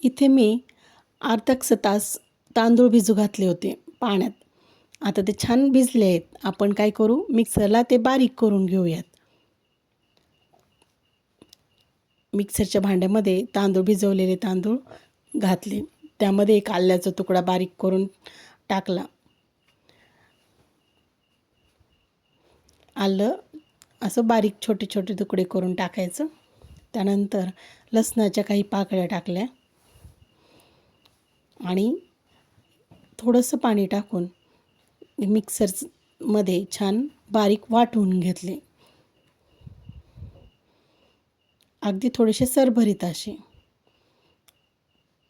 इथे मी अर्धा तास तांदूळ भिजू घातले होते पाण्यात. आता ते छान भिजले आहेत. आपण काय करू? मिक्सरला ते बारीक करून घेऊयात. मिक्सरच्या भांड्यामध्ये तांदूळ भिजवलेले तांदूळ घातले. त्यामध्ये एक आल्याचा तुकडा बारीक करून टाकला. आलं असं बारीक छोटे छोटे तुकडे करून टाकायचं. त्यानंतर लसणाच्या काही पाकळ्या टाकल्या. आणि थोडंसं पाणी टाकून मिक्सरमध्ये छान बारीक वाटून घेतले. अगदी थोडेसे सरभरीत असे.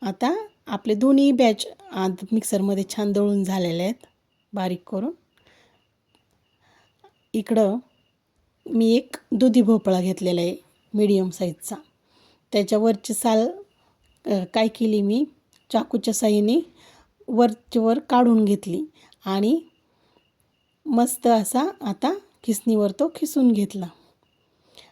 आता आपले दोन्ही बॅच आत मिक्सरमध्ये छान दळून झालेले आहेत बारीक करून. इकडं मी एक दुधी भोपळा घेतलेला आहे मीडियम साईजचा त्याच्यावरची साल काय केली मी? चाकूच्या साईने वरच्यावर काढून घेतली आणि मस्त असा आता खिसणीवर तो खिसून घेतला.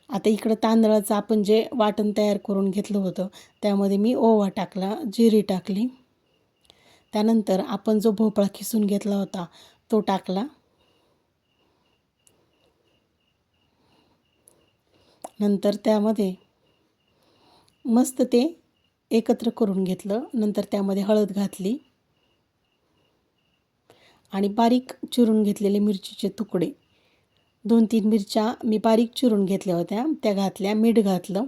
आता इकडं तांदळाचं आपण जे वाटण तयार करून घेतलं होतं त्यामध्ये मी ओवा टाकला जिरी टाकली. त्यानंतर आपण जो भोपळा खिसून घेतला होता तो टाकला. नंतर त्यामध्ये मस्त ते एकत्र करून घेतलं. नंतर त्यामध्ये हळद घातली आणि बारीक चिरून घेतलेले मिरचीचे तुकडे. दोन तीन मिरच्या मी बारीक चिरून घेतल्या होत्या. त्या घातल्या मीठ घातलं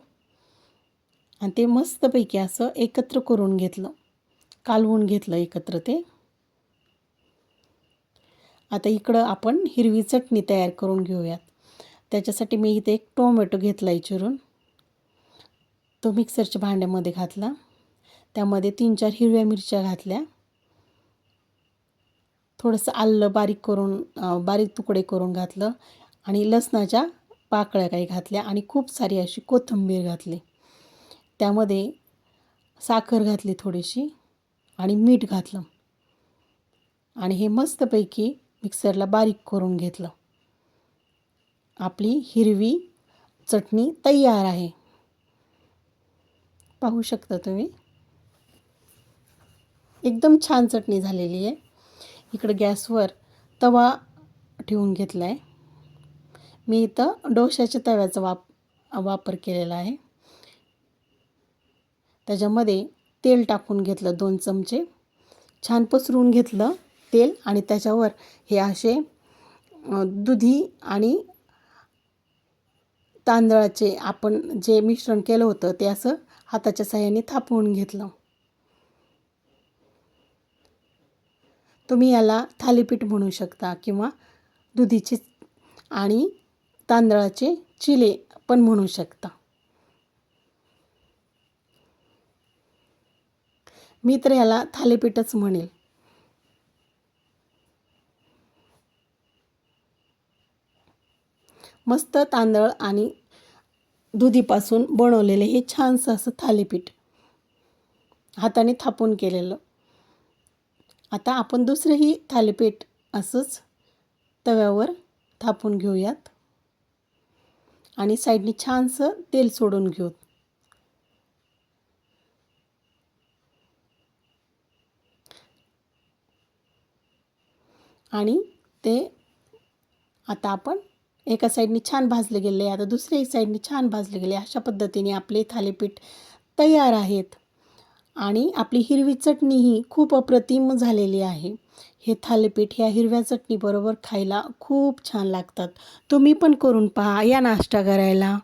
आणि ते मस्तपैकी असं एकत्र करून घेतलं. कालवून घेतलं एकत्र ते. आता इकडं आपण हिरवी चटणी तयार करून घेऊयात. त्याच्यासाठी मी इथे एक टोमॅटो घेतला आहे चिरून. तो मिक्सरच्या भांड्यामध्ये घातला. त्यामध्ये तीन चार हिरव्या मिरच्या घातल्या. थोडंसं आलं बारीक करून बारीक तुकडे करून घातलं आणि लसणाच्या पाकळ्या काही घातल्या आणि खूप सारी अशी कोथिंबीर घातली. त्यामध्ये साखर घातली थोडीशी आणि मीठ घातलं. आणि हे मस्तपैकी मिक्सरला बारीक करून घेतलं. आपली हिरवी चटणी तयार आहे. पाहू शकता तुम्ही. एकदम छान चटणी झालेली आहे. इकडं गॅसवर तवा ठेवून घेतला आहे मी इथं डोशाच्या तव्याचा वाप वापर केलेला आहे. त्याच्यामध्ये तेल टाकून घेतलं दोन चमचे. छान पसरून घेतलं तेल आणि त्याच्यावर हे असे दुधी आणि तांदळाचे आपण जे मिश्रण केलं होतं ते असं हाताच्या साह्याने थापवून घेतलं. तुम्ही याला थालीपीठ म्हणू शकता किंवा दुधीचे आणि तांदळाचे चिले पण म्हणू शकता. मी तर याला थालीपीठच म्हणेल. मस्त तांदळ आणि दुधीपासून बनवलेले हे छानसं असं थालीपीठ. हाताने थापून केलेलं. आता आपण दुसरंही थालीपीठ असंच तव्यावर थापून घेऊयात. आणि साईडने छानसं तेल सोडून घेऊ. आणि ते आता आपण एका साईडने छान भाजले गेले आता दुसऱ्या साईडने छान भाजले गेले. अशा पद्धतीने आपले थालीपीठ तयार आहेत. आणि आपली हिरवी चटणीही खूप अप्रतिम झालेली आहे. हे थालीपीठ ह्या हिरव्या चटणीबरोबर खायला खूप छान लागतात. तुम्ही पण करून पहा या नाश्ता करायला.